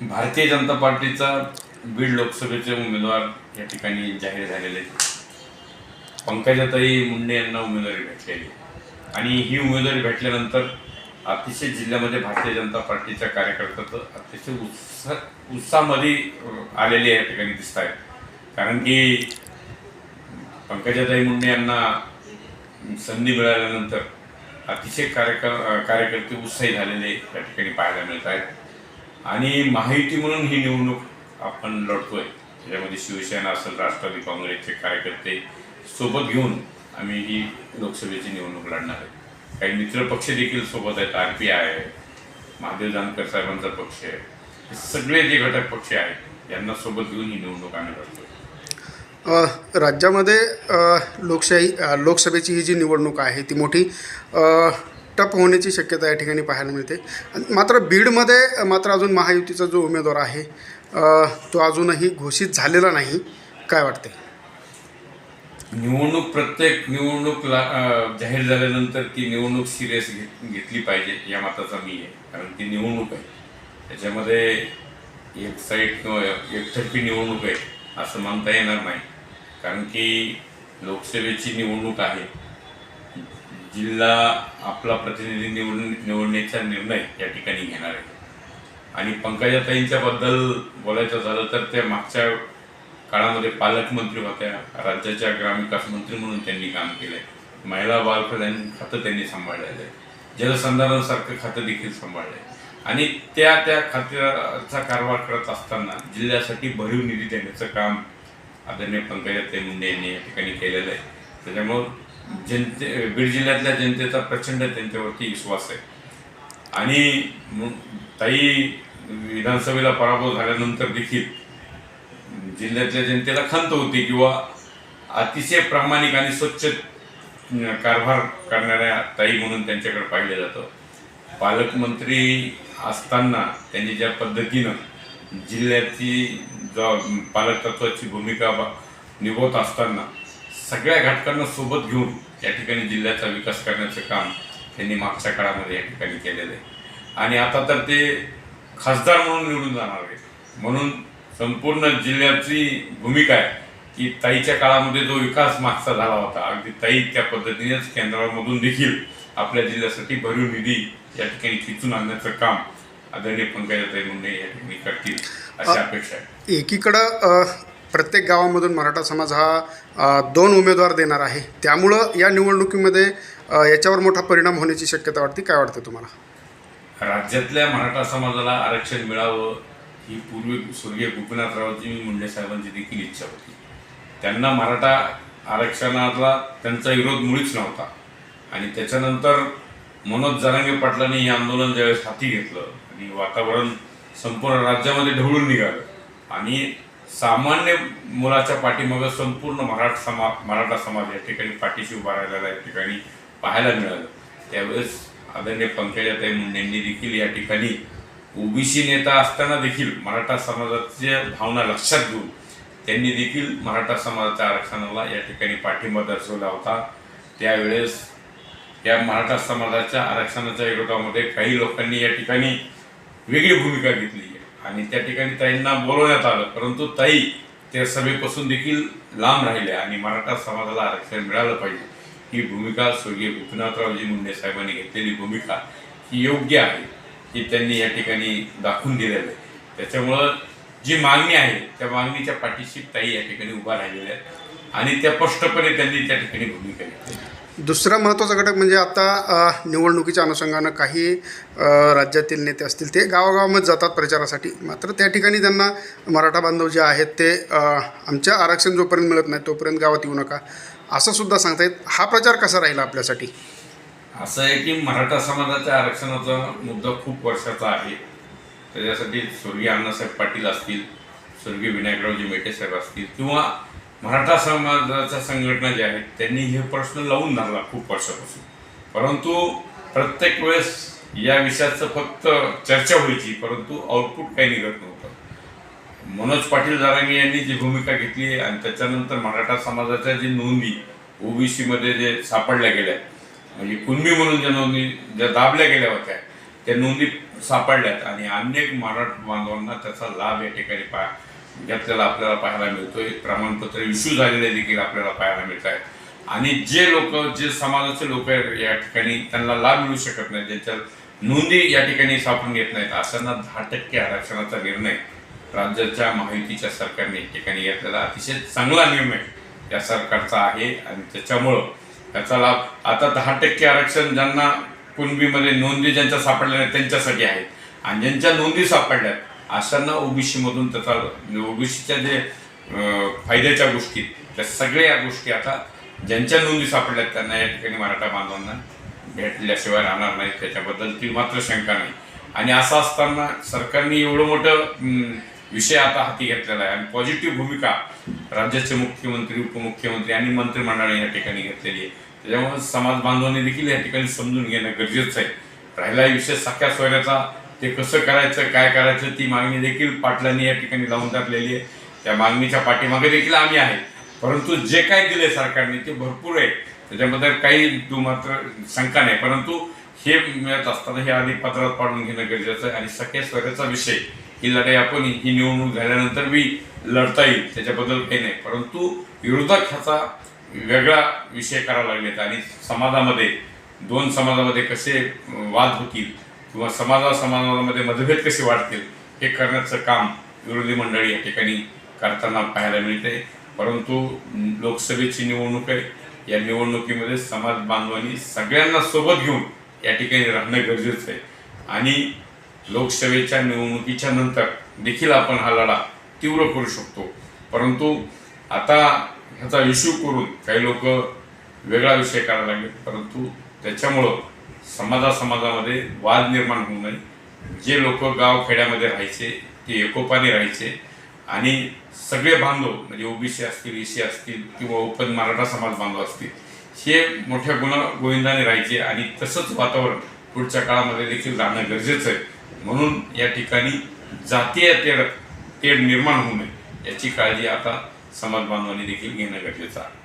भारतीय जनता पार्टीचा बीड लोकसभेचे उमेदवार या ठिकाणी जाहीर झालेले आहेत. पंकजाताई मुंडे यांना उमेदवारी भेटलेली आणि ही उमेदवारी भेटल्यानंतर अतिशय जिल्ह्यामध्ये भारतीय जनता पार्टीच्या कार्यकर्त्याचं अतिशय उत्साह उत्साहामध्ये आलेली आलेले या ठिकाणी दिसत आहेत. कारण की पंकजाताई मुंडे यांना संधी मिळाल्यानंतर अतिशय कार्यकर कार्यकर्ते उत्साही झालेले या ठिकाणी पाहायला मिळत आहेत. आणि माहिती म्हणून ही निवडणूक आपण लढतोय. त्याच्यामध्ये शिवसेना असेल राष्ट्रवादी काँग्रेसचे कार्यकर्ते सोबत घेऊन आम्ही ही लोकसभेची निवडणूक लढणार आहे. काही मित्रपक्ष देखील सोबत आहेत. आर पी आय आहे महादेव जानकर साहेबांचा पक्ष आहे. हे सगळे जे घटक पक्ष आहेत यांना सोबत घेऊन ही निवडणूक आम्ही लढतोय. अ, राज्यामध्ये अ, लोकशाही अ, लोकसभेची ही जी निवडणूक आहे ती मोठी अ, टप होण्याची शक्यता या ठिकाणी पाहायला मिळते. आणि मात्र बीडमध्ये मात्र अजून महायुतीचा जो उमेदवार आहे तो अजूनही घोषित झालेला नाही. काय वाटते निवडणूक प्रत्येक निवडणूक जाहीर झाल्यानंतर ती निवडणूक सिरियस घेत घेतली पाहिजे या मताचा मी आहे. कारण ती निवडणूक आहे. त्याच्यामध्ये एक साईड किंवा एकतर्फी निवडणूक आहे असं मानता येणार नाही. कारण की लोकसभेची निवडणूक आहे जिल्हा आपला प्रतिनिधी निवडून निवडण्याचा निर्णय या ठिकाणी घेणार आहे. आणि पंकजाताईंच्याबद्दल बोलायचं झालं तर त्या मागच्या काळामध्ये पालकमंत्री होत्या राज्याच्या ग्रामविकास मंत्री म्हणून त्यांनी काम केलंय. महिला बालकल्याण खातं त्यांनी सांभाळलेलं आहे. जलसंधारणसारखं खातं देखील सांभाळलंय. आणि त्या त्या खात्याचा कारभार करत असताना जिल्ह्यासाठी भरीव निधी देण्याचं काम आदरणीय पंकजाताई मुंडे यांनी या ठिकाणी केलेलं आहे. त्याच्यामुळं जनते बीड जिल्ह्यातल्या जनतेचा प्रचंड त्यांच्यावरती विश्वास आहे. आणि मग ताई विधानसभेला पराभव झाल्यानंतर देखील जिल्ह्यातल्या जनतेला खंत होती किंवा अतिशय प्रामाणिक आणि स्वच्छ कारभार करणाऱ्या ताई म्हणून त्यांच्याकडे पाहिलं जातं. पालकमंत्री असताना त्यांनी ज्या पद्धतीनं जिल्ह्याची ज पालकत्वाची भूमिका निभवत असताना सगळ्या घटकांना सोबत घेऊन या ठिकाणी जिल्ह्याचा विकास करण्याचं काम त्यांनी मागच्या काळामध्ये या ठिकाणी केलेलं आहे. आणि आता तर ते खासदार म्हणून निवडून जाणार आहेत. म्हणून संपूर्ण जिल्ह्याची भूमिका आहे की ताईच्या काळामध्ये जो विकास मागचा झाला होता अगदी ताई त्या पद्धतीनेच केंद्रामधून देखील आपल्या जिल्ह्यासाठी भरीव निधी या ठिकाणी खिचून आणण्याचं काम आदरणीय पंकजाताई मुंडे या ठिकाणी करतील अशी अपेक्षा आहे. एकीकडं प्रत्येक गावामधून मराठा समाज हा दोन उमेदवार देणार आहे. त्यामुळं या निवडणुकीमध्ये याच्यावर मोठा परिणाम होण्याची शक्यता वाटते. काय वाटतं तुम्हाला? राज्यातल्या मराठा समाजाला आरक्षण मिळावं ही पूर्वी स्वर्गीय गोपीनाथरावजी मुंडे साहेबांची देखील इच्छा होती. त्यांना मराठा आरक्षणाला त्यांचा विरोध मुळीच नव्हता. आणि त्याच्यानंतर मनोज जरांगे पाटलांनी हे आंदोलन ज्यावेळेस हाती घेतलं आणि वातावरण संपूर्ण राज्यामध्ये ढवळून निघालं. आणि सामान्य मुलाच्या पाठीमागं संपूर्ण मराठा समा मराठा समाज या ठिकाणी पाठीशी उभा राहिलेला या ठिकाणी पाहायला मिळालं. त्यावेळेस आदरणीय पंकजाताई मुंडेंनी देखील या ठिकाणी ओबीसी नेता असताना देखील मराठा समाजाच्या भावना लक्षात घेऊन त्यांनी देखील मराठा समाजाच्या आरक्षणाला या ठिकाणी पाठिंबा दर्शवला होता. त्यावेळेस या मराठा समाजाच्या आरक्षणाच्या विरोधामध्ये काही लोकांनी या ठिकाणी वेगळी भूमिका घेतली. आणि त्या ठिकाणी ताईंना बोलवण्यात आलं. परंतु ताई त्या सभेपासून देखील लांब राहिल्या आणि मराठा समाजाला आरक्षण मिळालं पाहिजे. ही भूमिका स्वर्गीय गोपीनाथरावजी मुंडे साहेबांनी घेतलेली भूमिका ही योग्य आहे ही त्यांनी या ठिकाणी दाखवून दिलेलं आहे. त्याच्यामुळं जी मागणी आहे त्या मागणीच्या पाठीशी ताई या ठिकाणी उभा राहिलेल्या आहेत आणि त्या स्पष्टपणे त्यांनी त्या ठिकाणी भूमिका घेतली दुसरा महत्त्वाचा घटक म्हणजे आता निवडणुकीच्या अनुषंगानं काही राज्यातील नेते असतील ते गावागावामध्ये जातात प्रचारासाठी. मात्र त्या ठिकाणी त्यांना मराठा बांधव जे आहेत ते आमच्या आरक्षण जोपर्यंत मिळत नाही तोपर्यंत गावात येऊ नका. असं सुद्धा सांगतायत हा प्रचार कसा राहिला आपल्यासाठी? असं आहे की मराठा समाजाच्या आरक्षणाचा मुद्दा खूप वर्षाचा आहे. त्याच्यासाठी स्वर्गीय अण्णासाहेब पाटील असतील स्वर्गीय विनायकरावजी मेटे साहेब असतील किंवा मराठा समाजाच्या संघटना ज्या आहेत त्यांनी हे प्रश्न लावून धरला खूप वर्षापासून. परंतु प्रत्येक वेळेस या विषयाचं फक्त चर्चा व्हायची परंतु आउटपुट काही निघत नव्हतं. मनोज पाटील जारांगे यांनी जी भूमिका घेतली आणि त्याच्यानंतर मराठा समाजाच्या जी नोंदी ओबीसीमध्ये जे सापडल्या गेल्या म्हणजे कुणबी म्हणून ज्या नोंदी ज्या दाबल्या गेल्या होत्या त्या नोंदी सापडल्यात आणि अनेक मराठा बांधवांना त्याचा लाभ या ठिकाणी पा घेतलेला आपल्याला पाहायला मिळतोय. प्रमाणपत्र इश्यू झालेले देखील आपल्याला पाहायला मिळत आहेत आणि जे लोक जे समाजाचे लोक या ठिकाणी त्यांना लाभ मिळू शकत नाही ज्यांच्या नोंदी या ठिकाणी सापडून घेत नाहीत अशांना दहा टक्के आरक्षणाचा निर्णय राज्याच्या महायुतीच्या सरकारने या ठिकाणी घेतलेला अतिशय चांगला निर्णय या सरकारचा आहे आणि त्याच्यामुळं त्याचा लाभ आता दहा टक्के आरक्षण ज्यांना कुणबीमध्ये नोंदी ज्यांच्या सापडल्या नाहीत त्यांच्यासाठी आहेत आणि ज्यांच्या नोंदी सापडल्यात अशांना ओबीसीमधून तथा ओबीसीच्या जे फायद्याच्या गोष्टी त्या सगळ्या गोष्टी आता ज्यांच्या नोंदी सापडल्यात त्यांना या ठिकाणी मराठा बांधवांना भेटल्याशिवाय राहणार नाहीत त्याच्याबद्दल ती मात्र शंका नाही. आणि असं असताना सरकारने एवढं मोठं विषय आता हाती घेतलेला आहे. आणि पॉझिटिव्ह भूमिका राज्याचे मुख्यमंत्री उपमुख्यमंत्री आणि मंत्रिमंडळाने या ठिकाणी घेतलेली आहे. त्याच्यामुळे समाज बांधवांनी देखील या ठिकाणी समजून घेणं गरजेचं आहे. राहिला विषय सख्या सोयऱ्याचा ते कसं करायचं काय करायचं ती मागणी देखील पाटलांनी या ठिकाणी लावून टाकलेली आहे. त्या मागणीच्या पाठीमागे देखील आम्ही आहे. परंतु जे काय दिले सरकारने ते भरपूर आहे. त्याच्याबद्दल काही तू मात्र शंका नाही. परंतु हे मिळत असताना हे आधी पत्रात पाडून घेणं गरजेचं आहे. आणि सख्या स्वराचा विषय ही लढाई आपण ही निवडणूक झाल्यानंतर बी लढता येईल. त्याच्याबद्दल काही नाही. परंतु विरोधक ह्याचा वेगळा विषय करायला लागलेत. आणि समाजामध्ये दोन समाजामध्ये कसे वाद होतील किंवा समाजा समाजामध्ये मतभेद कसे वाढतील हे करण्याचं काम विरोधी मंडळी या ठिकाणी करताना पाहायला मिळते. परंतु लोकसभेची निवडणूक आहे. या निवडणुकीमध्ये समाज बांधवांनी सगळ्यांना सोबत घेऊन या ठिकाणी राहणं गरजेचं आहे. आणि लोकसभेच्या निवडणुकीच्या नंतर देखील आपण हा लढा तीव्र करू शकतो. परंतु आता ह्याचा इश्यू करून काही लोक वेगळा विषय करायला लागले परंतु त्याच्यामुळं समाजा समाजामध्ये वाद निर्माण होऊ नये. जे लोक गाव खेड्यामध्ये राहायचे ते एकोपाने राहायचे आणि सगळे बांधव म्हणजे ओबीसी असतील एसी असतील किंवा ओपन मराठा समाज बांधव असतील हे मोठ्या गुणा गोविंदाने राहायचे आणि तसंच वातावरण पुढच्या काळामध्ये देखील राहणं गरजेचं आहे. म्हणून या ठिकाणी जातीय तेढ तेढ निर्माण होऊ नये याची काळजी आता समाज बांधवांनी देखील घेणं गरजेचं आहे.